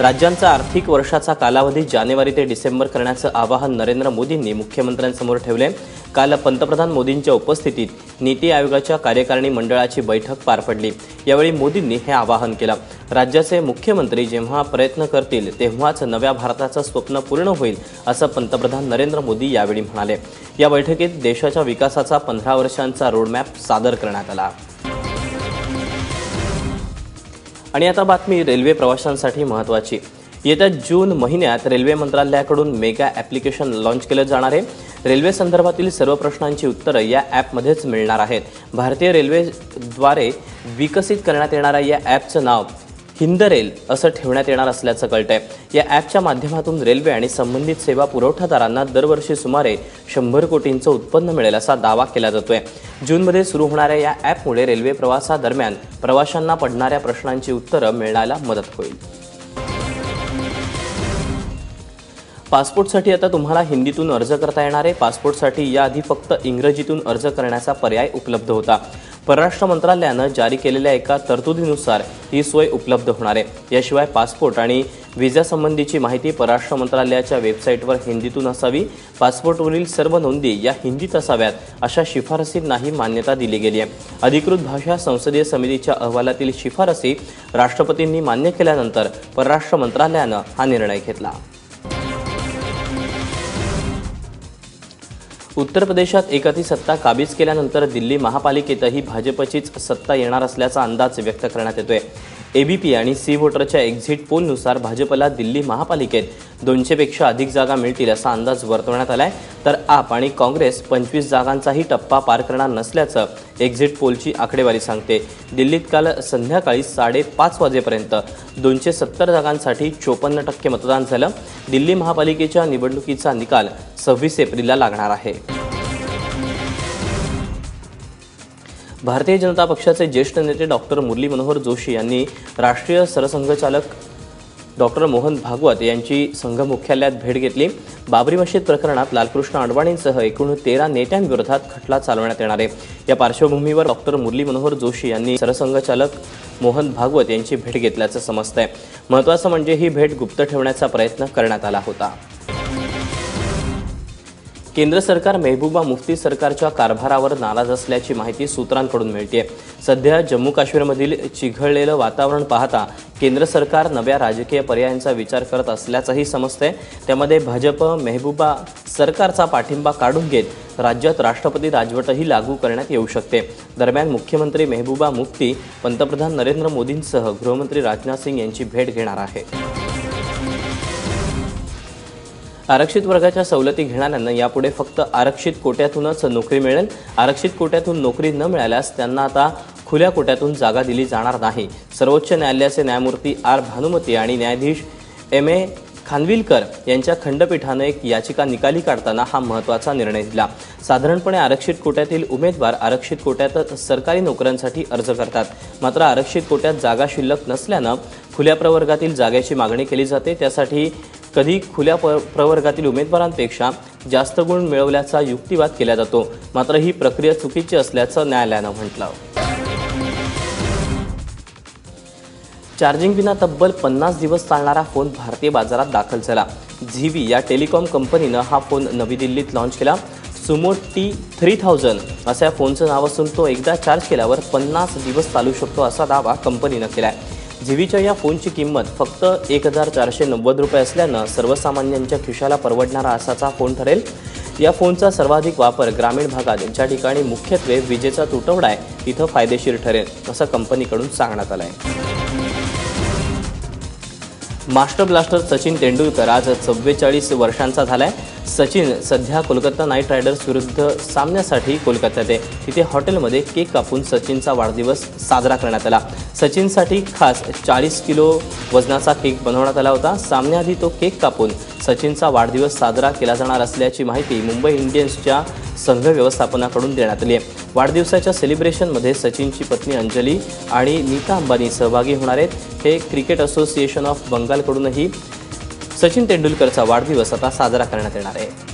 राज्यांचा आर्थिक वर्षाचा कालावधी जानेवारी ते डिसेंबर करण्याचं आवाहन नरेंद्र मोदींनी मुख्यमंत्र्यांसमोर ठेवले. काल पंतप्रधान मोदींच्या उपस्थितीत नीती आयोगाच्या कार्यकारिणी मंडळाची बैठक पार पडली. यावेळी मोदींनी हे आवाहन केलं. राज्याचे मुख्यमंत्री जेव्हा प्रयत्न करतील तेव्हाच नव्या भारताचं स्वप्न पूर्ण होईल असं पंतप्रधान नरेंद्र मोदी यावेळी म्हणाले. या बैठकीत देशाच्या विकासाचा पंधरा वर्षांचा रोडमॅप सादर करण्यात आला. आणि आता बातमी रेल्वे प्रवाशांसाठी महत्त्वाची येत्या जून महिन्यात रेल्वे मंत्रालयाकडून मेगा ॲप्लिकेशन लॉन्च केलं जाणार आहे. रेल्वे संदर्भातील सर्व प्रश्नांची उत्तरं या ॲपमध्येच मिळणार आहेत. भारतीय रेल्वेद्वारे विकसित करण्यात येणाऱ्या या ॲपचं नाव हिंद रेल असं ठेवण्यात येणार असल्याचं कळतंय. या ॲपच्या माध्यमातून रेल्वे आणि संबंधित सेवा पुरवठादारांना दरवर्षी सुमारे शंभर कोटींचं उत्पन्न मिळेल असा दावा केला जातोय. जूनमध्ये सुरू होणाऱ्या या ॲपमुळे रेल्वे प्रवासादरम्यान प्रवाशांना पडणाऱ्या प्रश्नांची उत्तरं मिळण्याला मदत होईल. पासपोर्टसाठी आता तुम्हाला हिंदीतून अर्ज करता येणार आहे. पासपोर्टसाठी याआधी फक्त इंग्रजीतून अर्ज करण्याचा पर्याय उपलब्ध होता. परराष्ट्र मंत्रालयानं जारी केलेल्या एका तरतुदीनुसार ही सोय उपलब्ध होणार आहे. याशिवाय पासपोर्ट आणि व्हिसासंबंधीची माहिती परराष्ट्र मंत्रालयाच्या वेबसाईटवर हिंदीतून असावी. पासपोर्टवरील सर्व नोंदी या हिंदीत असाव्यात अशा शिफारसींनाही मान्यता दिली गेली आहे. अधिकृत भाषा संसदीय समितीच्या अहवालातील शिफारसी राष्ट्रपतींनी मान्य केल्यानंतर परराष्ट्र मंत्रालयानं हा निर्णय घेतला. उत्तर प्रदेशात एकाती सत्ता काबीज केल्यानंतर दिल्ली महापालिकेतही भाजपचीच सत्ता येणार असल्याचा अंदाज व्यक्त करण्यात येतोय. एबीपी आणि सी वोटरच्या एक्झिट पोलनुसार भाजपला दिल्ली महापालिकेत दोनशेपेक्षा अधिक जागा मिळतील असा अंदाज वर्तवण्यात आलाय. तर आप आणि काँग्रेस पंचवीस जागांचाही टप्पा पार करणार नसल्याचं एक्झिट पोलची आकडेवारी सांगते. दिल्लीत काल संध्याकाळी साडेपाच वाजेपर्यंत दोनशे सत्तर जागांसाठी चोपन्न टक्के मतदान झालं. दिल्ली महापालिकेच्या निवडणुकीचा निकाल सव्वीस एप्रिलला लागणार आहे. भारतीय जनता पक्षाचे ज्येष्ठ नेते डॉक्टर मुरली मनोहर जोशी यांनी राष्ट्रीय सरसंघचालक डॉक्टर मोहन भागवत यांची संघ मुख्यालयात भेट घेतली. बाबरी मशीद प्रकरणात लालकृष्ण अडवाणींसह एकूण तेरा नेत्यांविरोधात खटला चालवण्यात येणार आहे. या पार्श्वभूमीवर डॉक्टर मुरली मनोहर जोशी यांनी सरसंघचालक मोहन भागवत यांची भेट घेतल्याचं समजतंय. महत्त्वाचं म्हणजे ही भेट गुप्त ठेवण्याचा प्रयत्न करण्यात आला होता. केंद्र सरकार मेहबूबा मुफ्ती सरकारच्या कारभारावर नाराज असल्याची माहिती सूत्रांकडून मिळते सध्या जम्मू काश्मीरमधील चिघळलेलं वातावरण पाहता केंद्र सरकार नव्या राजकीय पर्यायांचा विचार करत असल्याचंही समजतंय. त्यामध्ये भाजप मेहबूबा सरकारचा पाठिंबा काढून घेत राज्यात राष्ट्रपती राजवटही लागू करण्यात येऊ शकते. दरम्यान मुख्यमंत्री मेहबूबा मुफ्ती पंतप्रधान नरेंद्र मोदींसह गृहमंत्री राजनाथ सिंग यांची भेट घेणार आहे. आरक्षित वर्गाच्या सवलती घेणाऱ्यांना यापुढे फक्त आरक्षित कोट्यातूनच नोकरी मिळेल. आरक्षित कोट्यातून नोकरी न मिळाल्यास त्यांना आता खुल्या कोट्यातून जागा दिली जाणार नाही. सर्वोच्च न्यायालयाचे न्यायमूर्ती आर. भानुमती आणि न्यायाधीश एम. ए. खानविलकर यांच्या खंडपीठानं एक याचिका निकाली काढताना हा महत्त्वाचा निर्णय दिला. साधारणपणे आरक्षित कोट्यातील उमेदवार आरक्षित कोट्यातच सरकारी नोकऱ्यांसाठी अर्ज करतात. मात्र आरक्षित कोट्यात जागा शिल्लक नसल्यानं खुल्या प्रवर्गातील जागेची मागणी केली जाते. त्यासाठी कधी खुल्या प प्रवर्गातील उमेदवारांपेक्षा जास्त गुण मिळवल्याचा युक्तिवाद केला जातो. मात्र ही प्रक्रिया चुकीची असल्याचं न्यायालयानं म्हटलं. चार्जिंग विना तब्बल पन्नास दिवस चालणारा फोन भारतीय बाजारात दाखल झाला. झीवी या टेलिकॉम कंपनीनं हा फोन नवी दिल्लीत लॉन्च केला. सुमो टी थ्री थाउजंड असं या फोनचं नाव असून तो एकदा चार्ज केल्यावर पन्नास दिवस चालू शकतो असा दावा कंपनीनं केला आहे झीवीच्या या फोनची किंमत फक्त एक हजार चारशे नव्वद रुपये असल्यानं सर्वसामान्यांच्या खिशाला परवडणारा असाचा फोन ठरेल. या फोनचा सर्वाधिक वापर ग्रामीण भागात ज्या ठिकाणी मुख्यत्वे विजेचा तुटवडा आहे तिथं फायदेशीर ठरेल असं कंपनीकडून सांगण्यात आलं आहे मास्टर ब्लास्टर सचिन तेंडुलकर. आज चव्वेचाळीस वर्षांचा झालाय. सचिन सध्या कोलकाता नाईट रायडर्स विरुद्ध सामन्यासाठी कोलकात्यात आहे. तिथे हॉटेलमध्ये केक कापून सचिनचा वाढदिवस साजरा करण्यात आला. सचिनसाठी खास चाळीस किलो वजनाचा केक बनवण्यात आला होता. सामन्याआधी तो केक कापून सचिनचा वाढदिवस साजरा केला जाणार असल्याची माहिती मुंबई इंडियन्सच्या संघ व्यवस्थापनाकडून देण्यात आली आहे. वाढदिवसाच्या सेलिब्रेशनमध्ये सचिनची पत्नी अंजली आणि नीता अंबानी सहभागी होणार आहेत. हे क्रिकेट असोसिएशन ऑफ बंगालकडूनही सचिन तेंडुलकरचा वाढदिवस आता साजरा करण्यात येणार आहे.